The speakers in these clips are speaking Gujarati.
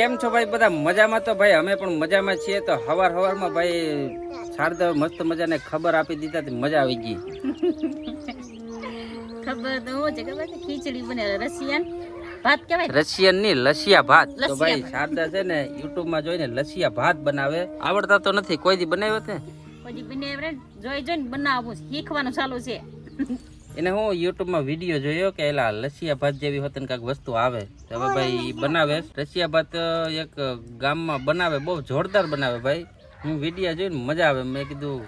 કેમ છો ભાઈ? બધા મજામાં તો ભાઈ? અમે પણ મજામાં છીએ. તો હવાર હવારમાં ભાઈ શારદા મસ્ત મજાને ખબર આપી દીધા તો મજા આવી ગઈ. ખબર તો હું છે ખબર છે. ખીચડી બને રશિયન ભાત કહેવાય. રશિયનની લસિયા ભાત. તો ભાઈ શારદા છે ને યુટ્યુબમાં જોઈને લસિયા ભાત બનાવે. આવડતા તો નથી. કોઈ દી બનાવ્યો છે? કોઈ દી બનાવ્યો જોઈ જોઈને બનાવવું શીખવાનું ચાલુ છે. એને હું યુટ્યુબમાં વીડિયો જોયો કે એલા લસિયા ભાત જેવી હોતન કાંઈક વસ્તુ આવે. હવે ભાઈ બનાવે. રશિયા ભાત એક ગામમાં બનાવે બહુ જોરદાર બનાવે ભાઈ. હું વીડિયો જોઈને મજા આવે. મેં કીધું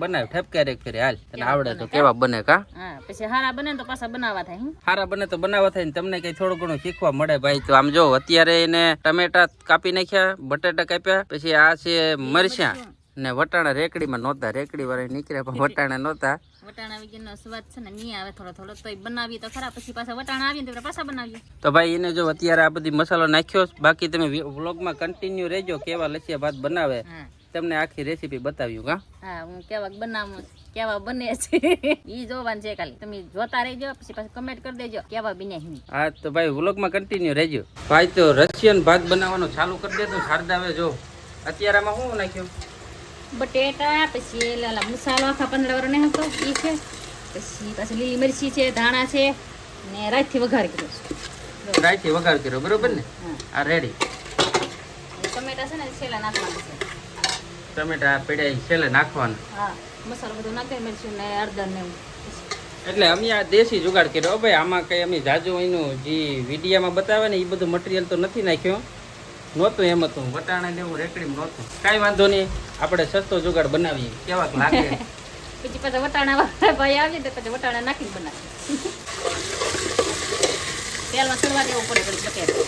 બનાવ ઠપકાર એક ફેરે હાલ. તને આવડે તો કેવા? બને કા? હા પછી હારા બને તો પાછા બનાવવા થાય હારા બને તો બનાવવા થાય ને તમને કઈ થોડું ઘણું શીખવા મળે ભાઈ. તો આમ જો અત્યારે એને ટમેટા કાપી નાખ્યા બટાટા કાપ્યા પછી આ છે મરસ્યા ને વટાણા રેકડીમાં નહોતા રેકડી વાળા નીકળ્યા પણ વટાણા નહોતા. વટાણા વગરનો સ્વાદ છે ને નહીં આવે થોડો થોડો. તોય બનાવીએ તો ખરા પછી પાછા વટાણા આવીએ તો પાછા બનાવીએ. તો ભાઈ એને જો અત્યારે આ બધી મસાલો નાખ્યો બાકી તમે વ્લોગમાં કન્ટિન્યુ રહેજો કેવા લસિયા ભાત બનાવે. તમને આખી રેસીપી બતાવ્યું કા હા હું કેવા બનાવું કેવા બને છે. ઈ જોવાનું છે ખાલી. તમે જોતા રહેજો પછી પાછું કમેન્ટ કરી દેજો કેવા બને હા તો ભાઈ વ્લોગમાં કન્ટિન્યુ રહેજો. ભાઈ તો રશિયન ભાત બનાવવાનું ચાલુ કરી દેતો શારદાવે જો અત્યારે આમાં શું નાખ્યું? બટેટા પછી લાલા મસાલો આખા પંદર વાર ને હતો એ છે. પછી પાછી લીલી મરચી છે ધાણા છે ને રાઈથી વઘાર કર્યો છે. રાઈથી વઘાર કર્યો બરોબર ને? આ રેડી ટમેટા છે ને છેલ્લા નાખવાના છે. ટમેટા પીડાઈ છેલ્લે નાખવાના. હા મસાલો બધો નાખી મરચું ને હળદર ને એટલે અમે આ દેશી જુગાડ કર્યો. ભાઈ આમાં કઈ અમે જાજુ એનું જે વિડીયામાં બતાવે ને એ બધું મટીરિયલ તો નથી નાખ્યો. નહોતું એમ હતું. વટાણા ને એવું રેકડી નહોતું. કાંઈ વાંધો નહીં. આપણે સસ્તો જુગાડ બનાવીએ. કેવા લાગે. પછી પાછા વટાણા ભાઈ આવી તો પછી વટાણા નાખીને બનાવે તેલમાં સળવા દેવું પડે પછી બટેટા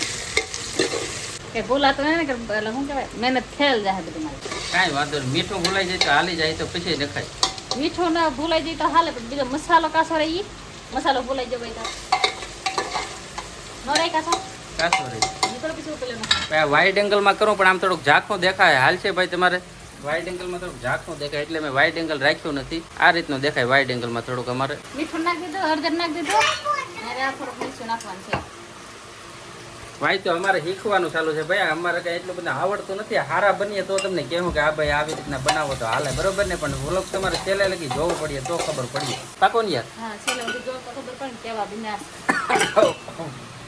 કે ભૂલાતો ને કે એટલે શું કહેવાય? મહેનત થયેલ જાય બધું મારે. કાંઈ વાંધો નહીં. મીઠું ભૂલાઈ જાય તો હાલી જાય તો પછી નખાય મીઠું ના ભૂલાઈ જાય તો હાલે પણ બીજો મસાલો કાસો રહી મસાલો ભૂલાઈ જાય તો. નો રહી કાસો કાસો રહી વાઇડ એંગલમાં કરું પણ આમ થોડુંક ઝાંખું દેખાય. હાલ છે ભાઈ તમારે. વાઇડ એંગલમાં થોડુંક ઝાંખું દેખાય એટલે મેં વાઇડ એંગલ રાખ્યું નથી. આ રીતનું દેખાય વાઇડ એંગલમાં થોડુંક અમારે. મીઠું નાખી દીધું હળદર નાખી દીધું ભાઈ તો અમારે શીખવાનું ચાલુ છે ભાઈ. અમારે કઈ એટલું બધું આવડતું નથી. હારા બનીએ તો તમને કહેવું કે આ ભાઈ આવી રીતના બનાવો તો હાલે. બરોબર ને? પણ વ્લોગ તમારે છેલ્લે લગી જોવું પડીએ તો ખબર પડીએ પાકો ને યાર હા છેલ્લે ખબર પડે કેવા બન્યા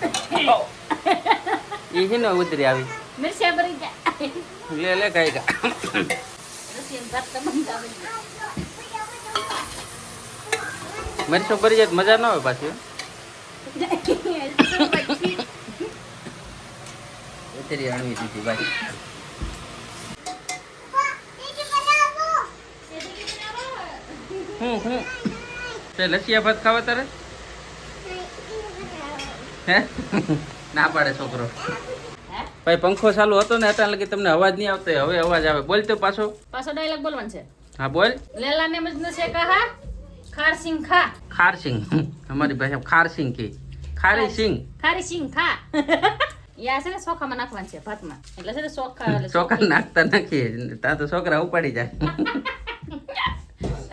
એ છે ને ઉતરી આવી. મિરચા ભરી જાય લે લે કઈ કા. મરચું ભરી જાય મજા ન આવે પાછી. ઉતરી અણવી દીધી ભાઈ. હું હું? તે લસિયા ભાત ખાવા તારે? હે? ના પાડે છોકરો. ભાઈ પંખો ચાલુ હતો ને અત્યારે લગી તમને અવાજ નહીં આવતો. હવે અવાજ આવે. બોલ તો પાછો. પાછો ડાયલોગ બોલવાનો છે. હા બોલ. લેલા ને મજનુ છે કહા? ખારસિંગ ખા. ખારસિંગ. અમારી ભાષા ખારસિંગ કે. ખારી સિંગ ખારી સિંગ. ખા. યા છે ને ચોખામાં નાખવાનું છે ભાતમાં. એટલે છે ને એટલે ચોખા નાખતા નાખીએ. ત્યાં તો છોકરા ઉપાડી જાય.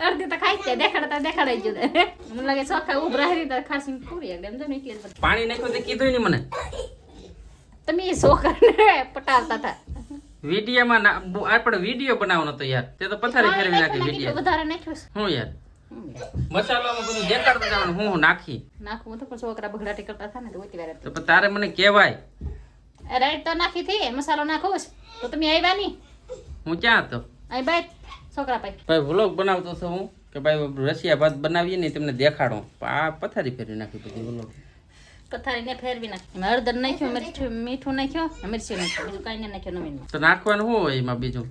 અડધી તો ખાઈ જાય દેખાડતા દેખાડાઈ ગયું મને લાગે ચોખા ઉભરા હરી તો ખારસિંગ પૂરી એકદમ તો બધું. પાણી નાખ્યું તે કીધું નહીં મને તમે એ ચોખાને પટાવતા હતા વિડીયોમાં આપણે વીડિયો બનાવવાનો તો યાર તે તો પથારી ફેરવી નાખી વીડિયો વધારે નાખ્યું હું યાર. મસાલામાં બધું દેખાડતા જવાનું હું નાખી નાખું તો પણ છોકરા બગડાટી કરતા થાય ને તો ઓછી વાર તો તારે મને કહેવાય રાઈટ તો નાખી થી મસાલો નાખો તો તમે આવ્યા નહીં હું ક્યાં હતો અહીં બાય છોકરા ભાઈ ભાઈ વ્લોગ બનાવતો છું હું કે ભાઈ રશિયા ભાત બનાવીએ ને તમને દેખાડો. આ પથારી ફેરવી નાખી બધી વ્લોગ પથારીને ફેરવી નાખી. હળદર નાખ્યું મીઠું મીઠું નાખ્યું મિરચી નાખ્યું બીજું કાંઈ નાખ્યું નવીનમાં તો નાખવાનું શું હોય એમાં બીજું?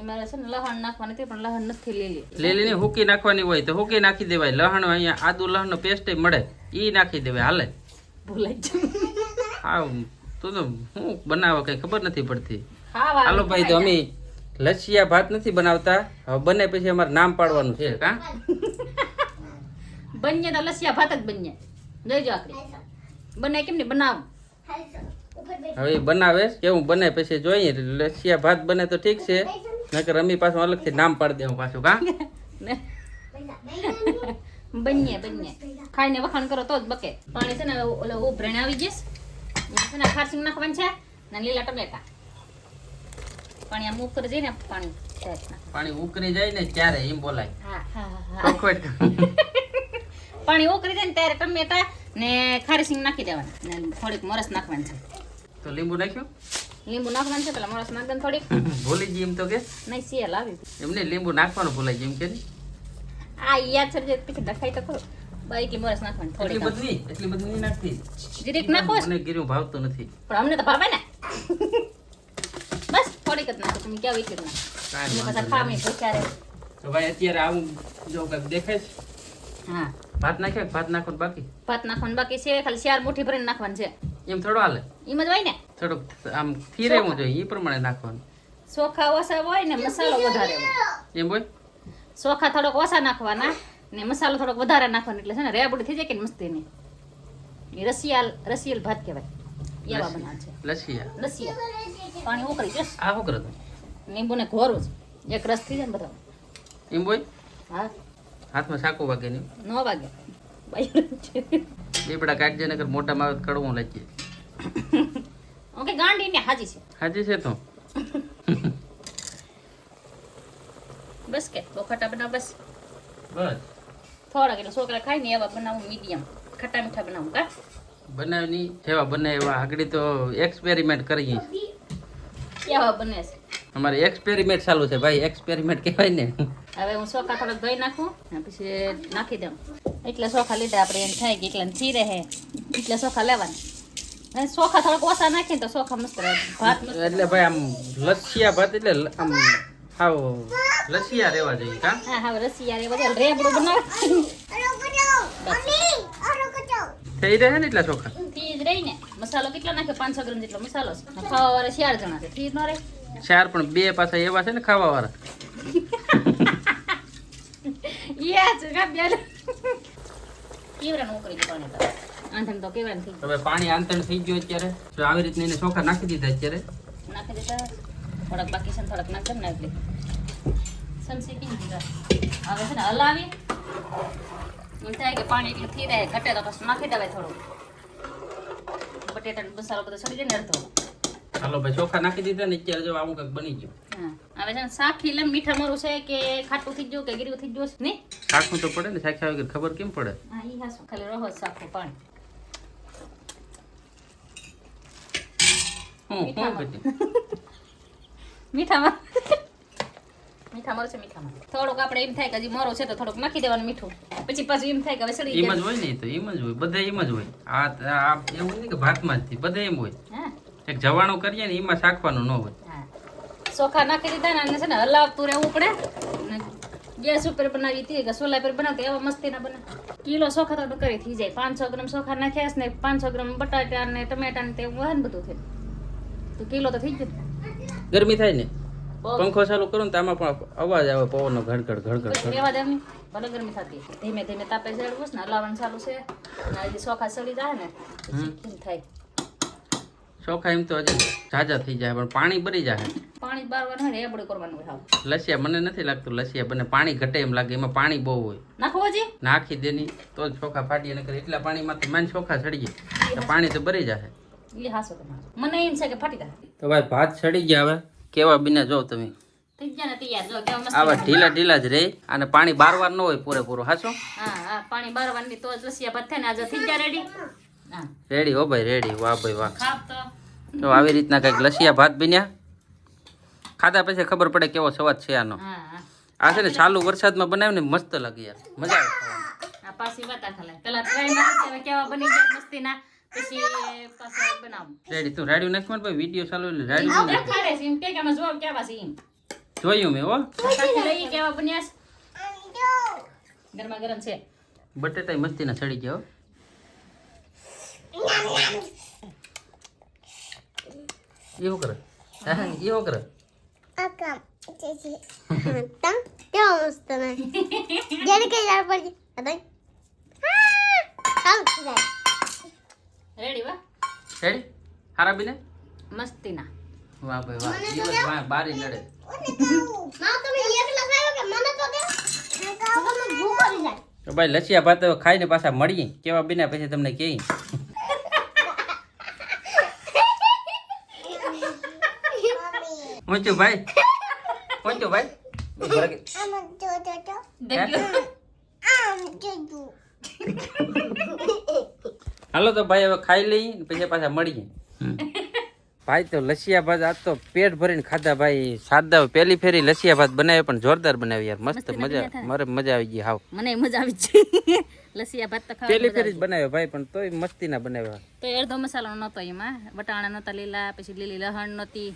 એમાં છે ને લહણ નાખવાનું હતું પણ લહણ નથી લીલી. લીલીની હુકી નાખવાની હોય તો હુકી નાખી દેવાય. લહણ અહીંયા આદુ લહણનો પેસ્ટ મળે. એ નાખી દેવાય. હાલે. ભૂલાઈ હા તું તો હું બનાવે કઈ ખબર નથી પડતી. હાલો ભાઈ તો અમે લસિયા ભાત નથી બનાવતા? હવે બને પછી અમારે નામ પાડવાનું છે કા બન્યા તો લસિયા ભાત જ બન્યા. જોઈજો આખરી. બને કેમ ને બનાવ. હવે બનાવે કેવું બને પછી જોઈએ. લસિયા ભાત બને તો ઠીક છે નકર અમી પાછું અલગથી નામ પાડી દેવું પાછું કા ને બન્યા બન્યા. ખાઈને વખાણ કરો તો જ બકે. પાણી છે ને ઓલો ઉભરણ આવી જઈશ છે ને ખારસિંગ નાખવાનું છે ને લીલા ટમેટા. પાણી આમ ઉપર જઈને પાણી જાય. ને પાણી ઉકળી જાય ને ત્યારે એમ બોલાય. હા. હા હા ચોખવટ પાણી ઉકરી જાય ને ત્યારે ટમેટા ને ખારી સિંગ નાખી દેવાના. ને થોડીક મરસ નાખવાની છે. તો લીંબુ નાખ્યું? લીંબુ નાખવાનું છે પેલા મરસ નાખ થોડીક. ભૂલી ગઈ એમ તો કે? નહીં સિયલ આવી એમને લીંબુ નાખવાનું ભૂલાઈ ગયું એમ કે આ યાદ છે જે પછી દખાઈ તો ખરો. બાઈકી મરસ નાખવાની એટલી બધી? એટલી બધી નાખતી? જીરીક નાખો મને ગીરું ભાવતું નથી. પણ અમને તો ભાવે ને. થોડીક જ નાખો તમે નાખો કાંઈ એટલે પાછા ખાવા ભૂખ્યા રહે તો ભાઈ અત્યારે આવું જો કંઈક દેખાય છે? હા. ભાત નાખ્યો ભાત નાખવાનું બાકી? ભાત નાખવાનું બાકી છે ખાલી ચાર મુઠ્ઠી ભરીને નાખવાનું છે. એમ થોડો હાલે? એમ જ હોય ને? થોડુંક આમ ફીરે હું જોઈએ એ પ્રમાણે નાખવાનું. ચોખા ઓછા હોય ને મસાલો વધારે હોય. એમ હોય? ચોખા થોડોક ઓછા નાખવાના ને મસાલો થોડોક વધારે નાખવાનો એટલે છે ને રેબડી થઈ જાય કે મસ્તીની? એ રસિયાલ રસિયલ ભાત કહેવાય. એવા બનાવ છે. લસિયા રસિયા પાણી ઉકળી જશે આ શું કરે લીંબુ ને ઘોરું છે. એક રસ થઈ જાય ને બધા લીંબુ હા. હાથમાં સાકો વાગે નહીં. નો વાગે. લીપડા કાઢજે નકર મોટામાં આવે તો કડવું લાગીએ. ઓકે ગાંડી ને હાજી છે. હાજી છે તો. બસ કે બોખાટા બનાવ બસ. બસ. થોડાક એટલે છોકરા ખાઈ ને એવા બનાવું મીડિયમ. ખટ્ટા મીઠા બનાવું કા? બનાવની જેવા બને એવા આગળ તો એક્સપેરિમેન્ટ કરીએ. કેવા બને છે. અમારે એક્સપેરિમેન્ટ ચાલુ છે ભાઈ એક્સપેરિમેન્ટ કહેવાય ને. હવે હું ચોખા થોડાક ધોઈ નાખું પછી નાખી દઉં. એટલે ચોખા લીધા આપણે એમ થાય કે એટલે ચીરે હે એટલે ચોખા લેવાના. અને ચોખા થોડાક ઓછા નાખીને તો ચોખા મસ્ત રહે. ભાત એટલે ભાઈ આમ લસિયા ભાત એટલે આમ હાવ લસિયા રહેવા જોઈએ કા? હા હા રસિયા રે બધા રેબડું બનાવે થઈ રહે ને એટલા ચોખા મસાલો કેટલો નાખ્યો પાંચસો ગ્રામ જેટલો મસાલો ખાવા વાળા ચાર જણા છે. થી નો રે? ચાર પણ બે પાછા એવા છે ને ખાવા વાળા યસ ગાબ્યા ઉકળી પાણી આંધણ તો થઈ હવે પાણી આંતણ થઈ ગયું અત્યારે. તો આવી રીતના એને ચોખા નાખી દીધા અત્યારે. નાખી દેતા થોડાક બાકી છે થોડાક નાખ ને એટલે સમસી પી દીધા હવે છે ને હલાવી. થાય કે પાણી એટલું થઈ જાય. ઘટે તો પછી નાખી દેવાય થોડું બટેટા મસાલો બધો છોડી દે ને અડધો. હાલો ભાઈ ચોખા નાખી દીધા ને અત્યારે જો આવું કંઈક બની ગયું. હા. હવે છે ને શાક લે મીઠા મરું છે કે ખાટું થઈ ગયું કે ગીરું થઈ ગયું ને શાકનું તો પડે ને શાક ખાવ કે ખબર કેમ પડે? હા ઈ હાસું ખાલી રહો શાકો પણ. હું હું મીઠામાં. મીઠા મરશે મીઠામાં થોડુંક આપણે એમ થાય કે હજી મરો છે તો થોડુંક નાખી દેવાનું મીઠું. પછી પાછું એમ થાય કે હવે સડી એમ જ હોય ને તો એમ જ હોય બધા એમ જ હોય. આ આ એવું નહીં કે ભાતમાં જ થી બધા એમ હોય. એક જવાનું કરીએ ને એમાં શાકવાનું ન હોય. ચોખા નાખી દીધા ને છે ને હલાવતું રહેવું પડે. ગેસ ઉપર બનાવી હતી કે સોલા પર બનાવતી એવા મસ્તી ના બના કિલો ચોખા તો કરી થઈ જાય. પાંચસો ગ્રામ ચોખા નાખ્યા ને પાંચસો ગ્રામ બટાટા ને ટમેટા ને તે હોય ને બધું થાય તો કિલો તો થઈ ગયું. ગરમી થાય ને? પંખો ચાલુ કરું ને તો આમાં પણ અવાજ આવે પવનનો ઘડઘડ ઘડઘડ રેવા દેવાની ભલે ગરમી થતી. ધીમે ધીમે તાપે ચડવું છે ને હલાવવાનું ચાલુ છે. આજે સોખા ચોખા સડી જાય ને પછી થાય. ચોખા એમ તો હજી ઝાઝા થઈ જાય પણ પાણી બરી જાય. પાણી બારવાનું હોય ને એબડું કરવાનું હોય લસિયા મને નથી લાગતું લસિયા બને. પાણી ઘટે એમ લાગે એમાં પાણી બહુ હોય. નાખવો હજી? નાખી દેની તો જ ચોખા ફાટીએ નકર એટલા પાણીમાંથી માન ચોખા ચડી જાય તો પાણી તો ભરી જાય એ હાસો તમારો. મને એમ છે કે ફાટી જાય તો ભાઈ ભાત ચડી ગયા હવે. કેવા બીના જો તમે? આવા ઢીલા ઢીલા જ રહે અને પાણી બારવાર ન હોય પૂરેપૂરું હાચો? પાણી બારવારની તો જ લસિયા ભાત થાય ને આજે થઈ ગયા રેડી રેડી હો ભાઈ રેડી વાહ ભાઈ વાહ. તો. આવી રીતના કંઈક લસિયા ભાત બીન્યા. ખાધા પછી ખબર પડે કેવો સ્વાદ છે આનો. આ છે ને ચાલુ વરસાદમાં બનાવે ને મસ્ત લાગે યાર. મજા આવે ખાવાની. આ પાછી વાત ખાલે પેલા ટ્રાય કેવા બની ગયા મસ્તી ના પછી પાછા બનાવું. રેડી તું રાડ્યું નાખવાનું ભાઈ વીડિયો ચાલુ એટલે રાડ્યું આ દેખાડે છે એમ કે કે અમે જોવા કેવા છે એમ. જોયું મેં હો. કાકી લઈ કેવા બન્યા છે? ગરમા ગરમ છે. બટેટા મસ્તીના સડી ગયા હો. એ શું કરે? હા, એ શું કરે? Akam, cici. Tang, dia mesti nak. Jadi kerja apa je? Ada? Tang, sudah. Ready વા? રેડી હારા બીને? મસ્તીના. વાહ ભાઈ વાહ. વાહ બારી નડે. તો ભાઈ લસિયા ભાત ખાઈને પાછા મળીએ. કેવા બીના પછી તમને કહી પહોંચ્યો ભાઈ પહોંચ્યો ભાઈ. આમ જો જો જો. આમ જો જો. હાલો તો ભાઈ હવે ખાઈ લઈ પછી પાછા મળીએ. ભાઈ તો લસિયા ભાત આજ તો પેટ ભરીને ખાધા ભાઈ. સાદા પેલી ફેરી લસિયા ભાત બનાવ્યા પણ જોરદાર બનાવી યાર. મસ્ત મજા મારે મજા આવી ગઈ હાવ. મને મજા આવી છે લસિયા ભાત તો ખાવા પેલી ફેરી જ બનાવ્યો ભાઈ પણ તોય મસ્તી ના બનાવ્યો. તો અડધો મસાલો નતો એમાં. વટાણા નતા લીલા પછી લીલી લહણ નતી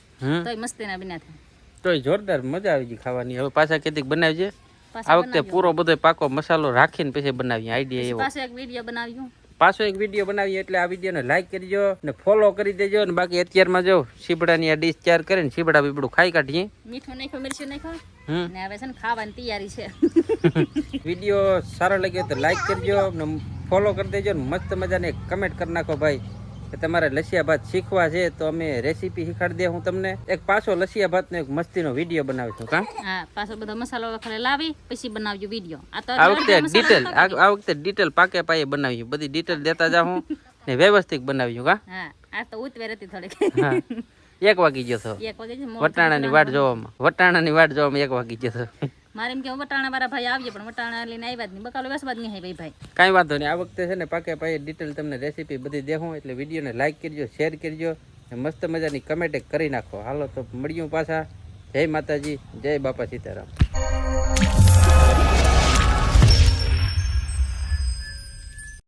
તોય મસ્તી ના બન્યા હતા. તોય જોરદાર મજા આવી ગઈ ખાવાની. હવે પાછા કેતીક બનાવજે. આ વખતે પૂરો બધો પાકો મસાલો રાખીને પછી બનાવીએ. આઈડિયા એવો. પાછો એક વીડિયો બનાવ્યું. પાછો એક વીડિયો બનાવીએ એટલે આ વિડીયોને લાઈક કરજો ને ફોલો કરી દેજો ને બાકી અત્યારમાં જો શીબડાની આ ડીશ ચાર કરીને શીબડા બીબડું ખાઈ કાઢીએ. મીઠું નાખ્યું મિરચું નાખ્યું? ને હવે છે ને ખાવાની તૈયારી છે. વીડિયો સારો લાગ્યો તો લાઈક કરજો ને ફોલો કરી દેજો ને મસ્ત મજાને કમેન્ટ કરી નાખો ભાઈ. કે તમારે લસિયા ભાત શીખવા છે તો અમે રેસીપી શીખવાડી દે હું તમને. એક પાછો લસિયા ભાતનો એક મસ્તીનો વીડિયો બનાવીશું કા? હા પાછો બધો મસાલો વખરે લાવી પછી બનાવજો વીડિયો આ તો આ વખતે ડિટેલ આ વખતે ડિટેલ પાકે પાયે બનાવ્યું બધી ડિટેલ દેતા જાઉં ને વ્યવસ્થિત બનાવ્યું કા? હા આ તો ઉતવેર હતી થોડીક. હા. એક વાગી ગયો છો વટાણાની વાટ જોવામાં. વટાણાની વાટ જોવામાં એક વાગી ગયો તો. મારે એમ કે વટાણા વાળા ભાઈ આવજે, પણ વટાણા લઈને આવ્યા જ નહીં. બકાલો બેસવા જ નહીં ભાઈ ભાઈ. કાંઈ વાંધો નહીં. આ વખતે છે ને પાકે પાયે ડિટેલ તમને રેસીપી બધી દેખું, એટલે વિડીયોને લાઇક કરજો શેર કરજો મસ્ત મજાની કમેન્ટ કરી નાખો. હાલો તો મળ્યું પાછા. જય માતાજી, જય બાપા સીતારામ.